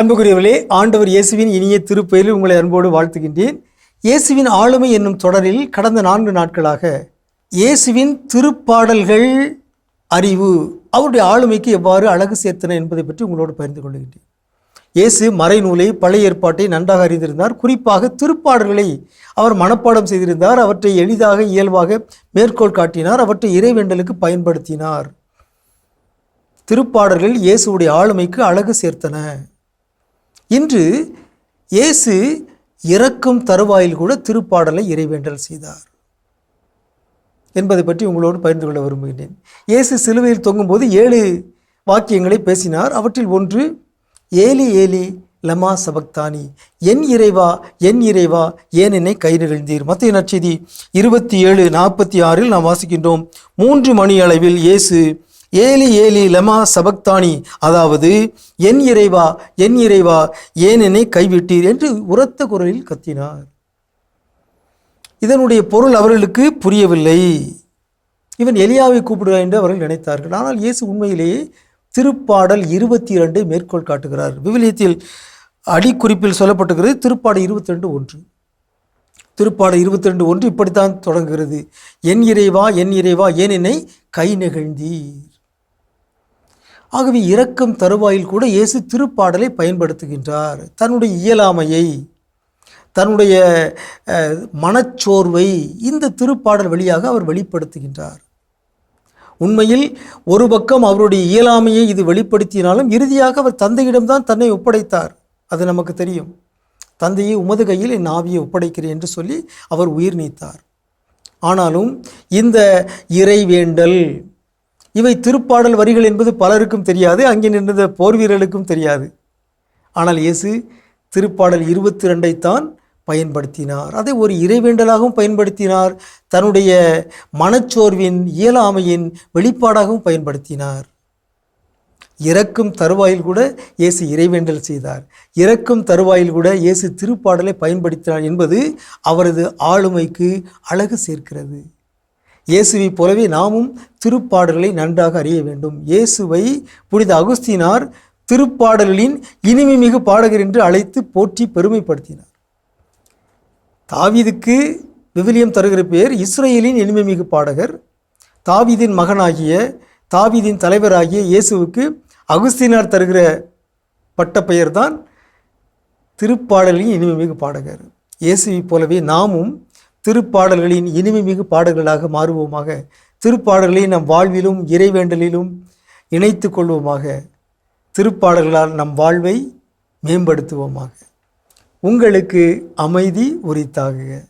அன்புக்குரியவர்களே ஆண்டவர் இயேசுவின் இனிய திருப்பெயரில் உங்களை அன்போடு வாழ்த்துகின்றேன். இயேசுவின் ஆளுமை என்னும் தொடரில் கடந்த நான்கு நாட்களாக இயேசுவின் திருப்பாடல்கள் அறிவு அவருடைய ஆளுமைக்கு எவ்வாறு அழகு சேர்த்தன என்பதை பற்றி உங்களோடு பகிர்ந்து கொள்கின்றேன் இயேசு மறைநூலை பழைய ஏற்பாட்டை நன்றாக அறிந்திருந்தார். குறிப்பாக திருப்பாடல்களை அவர் மனப்பாடம் செய்திருந்தார். அவற்றை எளிதாக இயல்பாக மேற்கோள் காட்டினார். அவற்றை இறைவேண்டலுக்கு பயன்படுத்தினார். திருப்பாடல்கள் இயேசுவுடைய ஆளுமைக்கு அழகு சேர்த்தன. இன்று இயேசு இறக்கும் தருவாயில் கூட திருப்பாடலை இறைவேண்டல் செய்தார் என்பதை பற்றி உங்களோடு பகிர்ந்து கொள்ள விரும்புகிறேன். இயேசு சிலுவையில் தொங்கும்போது ஏழு வாக்கியங்களை பேசினார். அவற்றில் ஒன்று ஏலி ஏலி லமா சபக்தானி என் இறைவா என் இறைவா ஏனெனை கை நிகழ்ந்தீர்? மத்திய நற்செய்தி இருபத்தி ஏழு நாற்பத்தி ஆறில் நாம் வாசிக்கின்றோம் மூன்று மணி அளவில் இயேசு ஏலி ஏலி லமா சபக்தானி. அதாவது என் இறைவா என் இறைவா ஏன் என்னை கைவிட்டீர்? என்று உரத்த குரலில் கத்தினார். இதனுடைய பொருள் அவர்களுக்கு புரியவில்லை. இவன் எலியாவை கூப்பிடுகிறார் என்று அவர்கள் நினைத்தார்கள். ஆனால் இயேசு உண்மையிலேயே திருப்பாடல் இருபத்தி இரண்டை மேற்கோள் காட்டுகிறார். விவிலியத்தில் அடிக்குறிப்பில் சொல்லப்பட்டுகிறது திருப்பாடல் இருபத்தி ரெண்டு ஒன்று. திருப்பாடல் இருபத்தி ரெண்டு ஒன்று இப்படித்தான் தொடங்குகிறது. என் இறைவா என் இறைவா ஏன் என்னை கை நெகிழ்ந்தீர்? ஆகவே இரக்கம் தருவாயில் கூட இயேசு திருப்பாடலை பயன்படுத்துகின்றார். தன்னுடைய இயலாமையை தன்னுடைய மனச்சோர்வை இந்த திருப்பாடல் வழியாக அவர் வெளிப்படுத்துகின்றார். உண்மையில் ஒரு பக்கம் அவருடைய இயலாமையை இது வெளிப்படுத்தினாலும் இறுதியாக அவர் தந்தையிடம்தான் தன்னை ஒப்படைத்தார். அது நமக்கு தெரியும். தந்தையை உமது கையில் என் ஆவியை ஒப்படைக்கிறேன் என்று சொல்லி அவர் உயிர் நீத்தார். ஆனாலும் இந்த இறைவேண்டல் இவை திருப்பாடல் வரிகள் என்பது பலருக்கும் தெரியாது அங்கே நின்ற போர் வீரர்களுக்கும் தெரியாது. ஆனால் இயேசு திருப்பாடல் இருபத்தி ரெண்டைத்தான் பயன்படுத்தினார். அதை ஒரு இறைவேண்டலாகவும் பயன்படுத்தினார். தன்னுடைய மனச்சோர்வின் இயலாமையின் வெளிப்பாடாகவும் பயன்படுத்தினார். இறக்கும் தருவாயில் கூட இயேசு இறைவேண்டல் செய்தார். இறக்கும் தருவாயில் கூட இயேசு திருப்பாடலை பயன்படுத்தினார் என்பது அவரது ஆளுமைக்கு அழகு சேர்க்கிறது. இயேசுவை போலவே நாமும் திருப்பாடல்களை நன்றாக அறிய வேண்டும். இயேசுவை புனித அகுஸ்தினார் திருப்பாடல்களின் இனிமைமிகு பாடகர் என்று அழைத்து போற்றி பெருமைப்படுத்தினார். தாவீதுக்கு விவிலியம் தருகிற பேர் இஸ்ரேலின் இனிமைமிகு பாடகர். தாவிதின் மகனாகிய தாவீதின் தலைவராகிய இயேசுவுக்கு அகுஸ்தினார் தருகிற பட்ட பெயர்தான் திருப்பாடலின் இனிமைமிகு பாடகர். இயேசுவை போலவே நாமும் திருப்பாடல்களின் இனிமைமிகு பாடல்களாக மாறுவோமாக. திருப்பாடல்களை நம் வாழ்விலும் இறைவேண்டலிலும் இணைத்து கொள்வோமாக. திருப்பாடல்களால் நம் வாழ்வை மேம்படுத்துவோமாக. உங்களுக்கு அமைதி உரித்தாகுக.